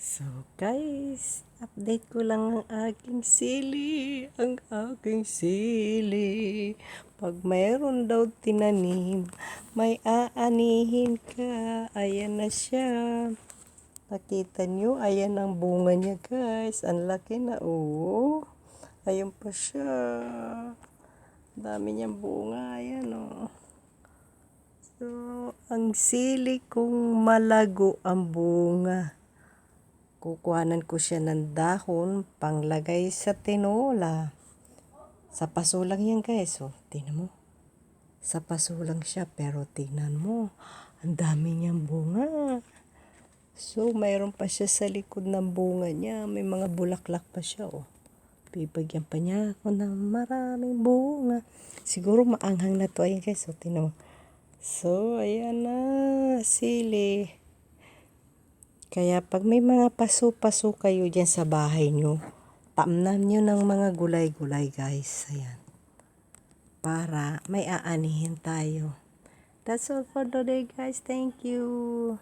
So guys, update ko lang ang aking sili, ang aking sili. Pag mayroon daw tinanim, may aanihin ka. Ayan na siya. Nakita nyo, ayan ang bunga niya guys. Ang laki na oh. Ayan pa siya. Dami niyang bunga, ayan oh. So, ang sili kung malago ang bunga. Kukuhanan ko siya ng dahon panglagay sa tinola. Sa paso lang yan guys. Oh, tingnan mo. Sa paso lang siya pero tingnan mo. Ang dami niyang bunga. So, mayroon pa siya sa likod ng bunga niya. May mga bulaklak pa siya. Oh. Bibigyan pa niya ako ng maraming bunga. Siguro maanghang na to. Ayan guys. Oh, tingnan mo. So, ayan na. Sili. Kaya pag may mga paso-paso kayo dyan sa bahay nyo, tamnan nyo ng mga gulay-gulay guys. Ayan. Para may aanihin tayo. That's all for today guys. Thank you.